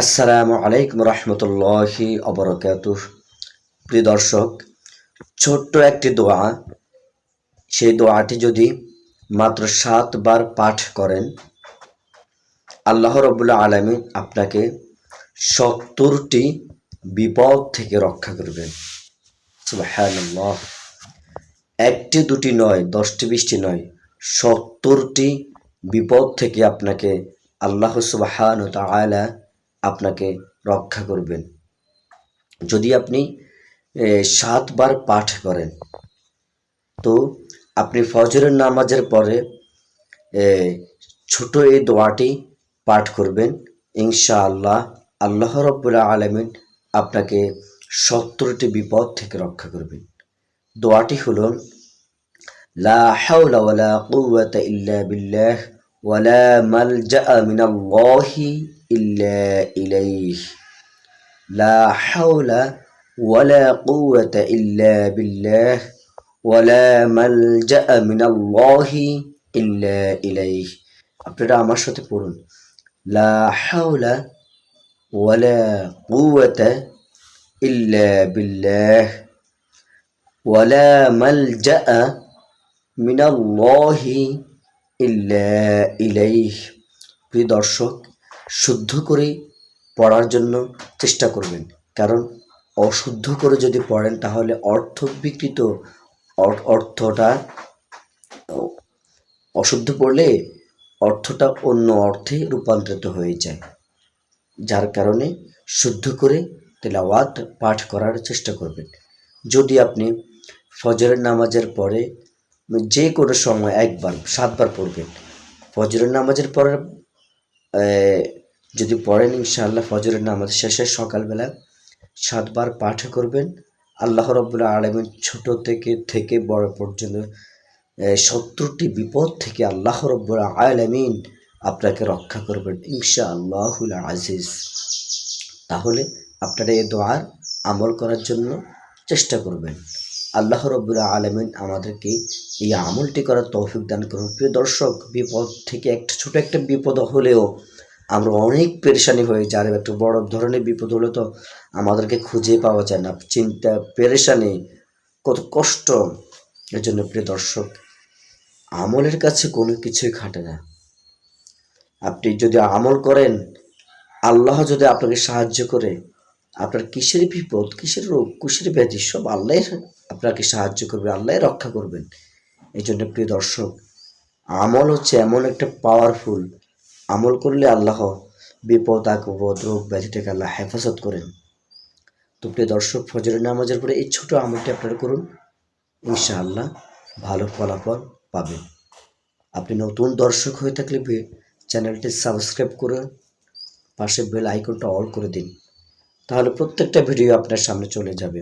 আসসালামু আলাইকুম রহমতুল্লাহি অবরকাত। প্রিয় দর্শক, ছোট্ট একটি দোয়া। সেই দোয়াটি যদি মাত্র সাতবার পাঠ করেন, আল্লাহ রবুল্লা আলমী আপনাকে সত্তরটি বিপদ থেকে রক্ষা করবেন। একটি, দুটি নয়, দশটি, বিশটি নয়, সত্তরটি বিপদ থেকে আপনাকে আল্লাহ সুবাহান তালা আপনাকে রক্ষা করবেন। যদি আপনি সাতবার পাঠ করেন, তো আপনি ফজরের নামাজের পরে ছোট এই দোয়াটি পাঠ করবেন। ইনশা আল্লাহ আল্লাহ রব্বুল্লা আলমিন আপনাকে সত্তরটি বিপদ থেকে রক্ষা করবেন। দোয়াটি হল, লা হাওলা ওয়ালা কুওয়াতা ইল্লা বিল্লাহ ولا ملجأ من الله إلا إليه لا حول ولا قوة إلا بالله ولا ملجأ من الله إلا إليه আপনারা আমার সাথে পড়ুন لا حول ولا قوة إلا بالله ولا ملجأ মিনাল্লাহি ইলাইহ, প্রিয় দর্শক, শুদ্ধ করে পড়ার জন্য চেষ্টা করবেন। কারণ অশুদ্ধ করে যদি পড়েন, তাহলে অর্থ বিকৃত অর- অর্থটা, অশুদ্ধ পড়লে অর্থটা অন্য অর্থে রূপান্তরিত হয়ে যায়। যার কারণে শুদ্ধ করে তেলাওয়াত, পাঠ করার চেষ্টা করবেন। যদি আপনি ফজরের নামাজের পরে যে কোনো সময় একবার, সাতবার পড়বেন ফজরের নামাজের পরে যদি পড়েন ইনশাআল্লাহ ফজরের নামাজ শেষে সকালবেলা সাতবার পাঠ করবেন। আল্লাহ রব্বুল্লাহ আলমিন ছোট থেকে থেকে বড় পর্যন্ত সত্তরটি বিপদ থেকে আল্লাহ রব্বুল আলমিন আপনাকে রক্ষা করবেন ইনশা আল্লাহুল আজিজ। তাহলে আপনারা এ দোয়ার আমল করার জন্য চেষ্টা করবেন। আল্লাহ রব্বুল আলমিন আমাদেরকে এই আমলটি করার তৌফিক দান করুন। প্রিয় দর্শক, বিপদ থেকে একটা ছোট একটা বিপদ হলেও আমরা অনেক পেরেশানি হয়ে যাই। আর একটা বড় ধরনের বিপদ হলে তো আমাদেরকে খুঁজে পাওয়া যায় না। চিন্তা, পেরেশানি, কত কষ্ট। এর জন্য প্রিয় দর্শক, আমলের কাছে কোনো কিছুই খাটে না। আপনি যদি আমল করেন, আল্লাহ যদি আপনাকে সাহায্য করে, আপনার কিসের বিপদ, কিসের রোগ, কিসের ব্যাধি, সব আল্লাহ আপনাকে সাহায্য করবে, আল্লাহ রক্ষা করবেন। এই জন্য প্রিয় দর্শক, আমল হচ্ছে এমন একটা পাওয়ারফুল আমল করলে আল্লাহ বিপদ আকবদ রোগ ব্যাধি থেকে আল্লাহ হেফাজত করেন। তো প্রিয় দর্শক, ফজরের নামাজের পরে এই ছোট আমলটি আপনারা করুন, ইনশাআল্লাহ ভালো ফলাফল পাবেন। আপনি নতুন দর্শক হয়ে থাকলে চ্যানেলটি সাবস্ক্রাইব করে পাশে বেল আইকনটা অল করে দিন, তাহলে প্রত্যেকটা ভিডিও আপনার সামনে চলে যাবে।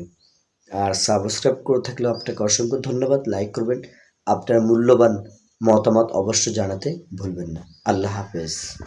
আর সাবস্ক্রাইব করে থাকলে আপনাকে অসংখ্য ধন্যবাদ। লাইক করবেন। আপনার মূল্যবান মতামত অবশ্যই জানাতে ভুলবেন না। আল্লাহ হাফেজ।